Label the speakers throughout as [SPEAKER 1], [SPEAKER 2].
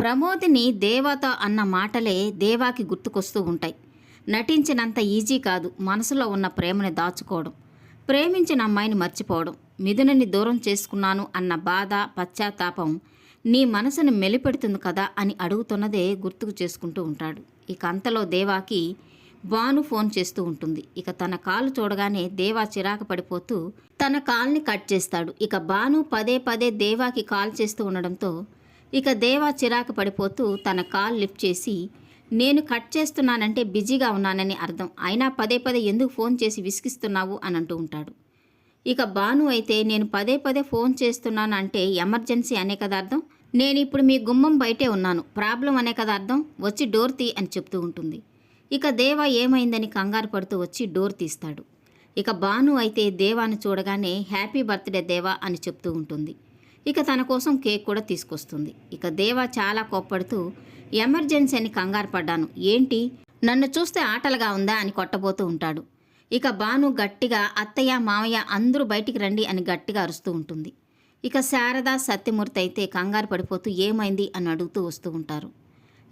[SPEAKER 1] ప్రమోదిని దేవత అన్న మాటలే దేవాకి గుర్తుకొస్తూ ఉంటాయి. నటించినంత ఈజీ కాదు మనసులో ఉన్న ప్రేమని దాచుకోవడం. ప్రేమించిన అమ్మాయిని మర్చిపోవడం. మిథునని దూరం చేసుకున్నాను అన్న బాధ పశ్చాత్తాపం నీ మనసును మెలిపెడుతుంది కదా అని అడుగుతున్నదే గుర్తుకు చేసుకుంటూ ఉంటాడు. ఇక అంతలో దేవాకి బాను ఫోన్ చేస్తూ ఉంటుంది. ఇక తన కాలు చూడగానే దేవా చిరాకు పడిపోతూ తన కాల్ని కట్ చేస్తాడు. ఇక బాను పదే పదే దేవాకి కాల్ చేస్తూ ఉండడంతో ఇక దేవా చిరాకు పడిపోతూ తన కాల్ లిఫ్ట్ చేసి నేను కట్ చేస్తున్నానంటే బిజీగా ఉన్నానని అర్థం. అయినా పదే పదే ఎందుకు ఫోన్ చేసి విసిగిస్తున్నావు? అని అంటూ ఉంటాడు. ఇక భాను అయితే నేను పదే పదే ఫోన్ చేస్తున్నాను అంటే ఎమర్జెన్సీ అనే కదా అర్థం? నేను ఇప్పుడు మీ గుమ్మం బయటే ఉన్నాను. ప్రాబ్లం అనే కదా అర్థం? వచ్చి డోర్ తీ అని చెప్తూ ఉంటుంది. ఇక దేవ ఏమైందని కంగారు పడుతూ వచ్చి డోర్ తీస్తాడు. ఇక భాను అయితే దేవాను చూడగానే హ్యాపీ బర్త్డే దేవా అని చెప్తూ ఉంటుంది. ఇక తన కోసం కేక్ కూడా తీసుకొస్తుంది. ఇక దేవ చాలా కోప్పడుతూ ఎమర్జెన్సీ అని కంగారు పడ్డాను. ఏంటి? నన్ను చూస్తే ఆటలుగా ఉందా? అని కొట్టబోతూ ఉంటాడు. ఇక భాను గట్టిగా అత్తయ్య మావయ్య అందరూ బయటికి రండి అని గట్టిగా అరుస్తూ ఉంటుంది. ఇక శారద సత్యమూర్తి అయితే కంగారు పడిపోతూ ఏమైంది? అని అడుగుతూ వస్తూ ఉంటారు.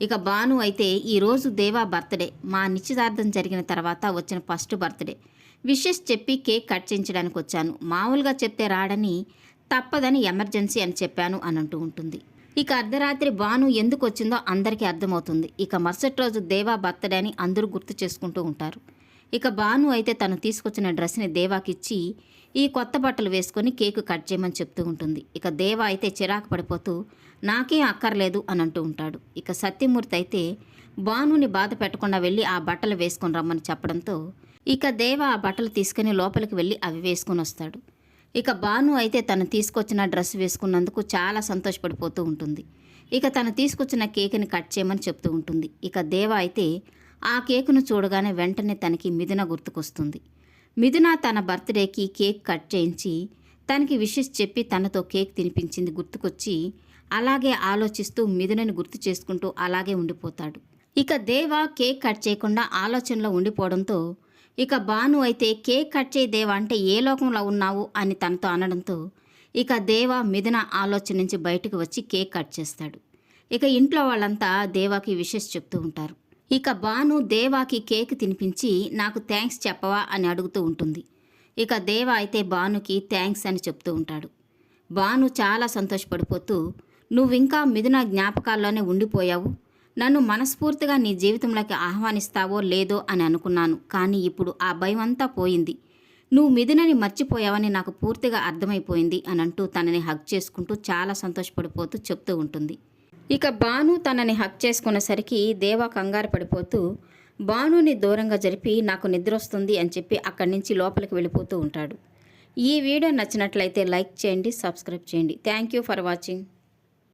[SPEAKER 1] ఇక భాను అయితే ఈరోజు దేవా బర్త్డే. మా నిశ్చితార్థం జరిగిన తర్వాత వచ్చిన ఫస్ట్ బర్త్డే. విషెస్ చెప్పి కేక్ కట్ చేయించడానికి వచ్చాను మామూలుగా చెప్తే రాడని తప్పదని ఎమర్జెన్సీ అని చెప్పాను అని అంటూ ఉంటుంది. ఇక అర్ధరాత్రి భాను ఎందుకు వచ్చిందో అందరికీ అర్థమవుతుంది. ఇక మరుసటి రోజు దేవా బర్త్డే అని అందరూ గుర్తు చేసుకుంటూ ఉంటారు. ఇక భాను అయితే తను తీసుకొచ్చిన డ్రెస్ని దేవాకిచ్చి ఈ కొత్త బట్టలు వేసుకొని కేకు కట్ చేయమని చెప్తూ ఉంటుంది. ఇక దేవా అయితే చిరాకు పడిపోతూ నాకేం అక్కర్లేదు అని అంటూ ఉంటాడు. ఇక సత్యమూర్తి అయితే భానుని బాధ పెట్టకుండా వెళ్ళి ఆ బట్టలు వేసుకొని రమ్మని చెప్పడంతో ఇక దేవ ఆ బట్టలు తీసుకుని లోపలికి వెళ్ళి అవి వేసుకొని వస్తాడు. ఇక భాను అయితే తను తీసుకొచ్చిన డ్రెస్ వేసుకున్నందుకు చాలా సంతోషపడిపోతూ ఉంటుంది. ఇక తను తీసుకొచ్చిన కేకుని కట్ చేయమని చెప్తూ ఉంటుంది. ఇక దేవ అయితే ఆ కేకును చూడగానే వెంటనే తనకి మిథున గుర్తుకొస్తుంది. మిథున తన బర్త్డేకి కేక్ కట్ చేయించి తనకి విషెస్ చెప్పి తనతో కేక్ తినిపించింది గుర్తుకొచ్చి అలాగే ఆలోచిస్తూ మిథునని గుర్తు చేసుకుంటూ అలాగే ఉండిపోతాడు. ఇక దేవ కేక్ కట్ చేయకుండా ఆలోచనలో ఉండిపోవడంతో ఇక భాను అయితే కేక్ కట్ చేయి దేవ అంటే ఏ లోకంలో ఉన్నావు అని తనతో అనడంతో ఇక దేవ మిథున ఆలోచన నుంచి బయటకు వచ్చి కేక్ కట్ చేస్తాడు. ఇక ఇంట్లో వాళ్ళంతా దేవాకి విషెస్ చెప్తూ ఉంటారు. ఇక భాను దేవాకి కేక్ తినిపించి నాకు థ్యాంక్స్ చెప్పవా అని అడుగుతూ ఉంటుంది. ఇక దేవ అయితే భానుకి థ్యాంక్స్ అని చెప్తూ ఉంటాడు. భాను చాలా సంతోషపడిపోతూ నువ్వింకా మిథున జ్ఞాపకాల్లోనే ఉండిపోయావు? నన్ను మనస్ఫూర్తిగా నీ జీవితంలోకి ఆహ్వానిస్తావో లేదో అని అనుకున్నాను. కానీ ఇప్పుడు ఆ భయం అంతా పోయింది. నువ్వు మిథునని మర్చిపోయావని నాకు పూర్తిగా అర్థమైపోయింది అని అంటూ తనని హగ్ చేసుకుంటూ చాలా సంతోషపడిపోతూ చెప్తూ ఉంటుంది. ఇక భాను తనని హక్ చేసుకునేసరికి దేవా కంగారు పడిపోతూ భానుని దూరంగా జరిపి నాకు నిద్ర వస్తుంది అని చెప్పి అక్కడి నుంచి లోపలికి వెళ్ళిపోతూ ఉంటాడు. ఈ వీడియో నచ్చినట్లయితే లైక్ చేయండి సబ్స్క్రైబ్ చేయండి. Thank you for watching.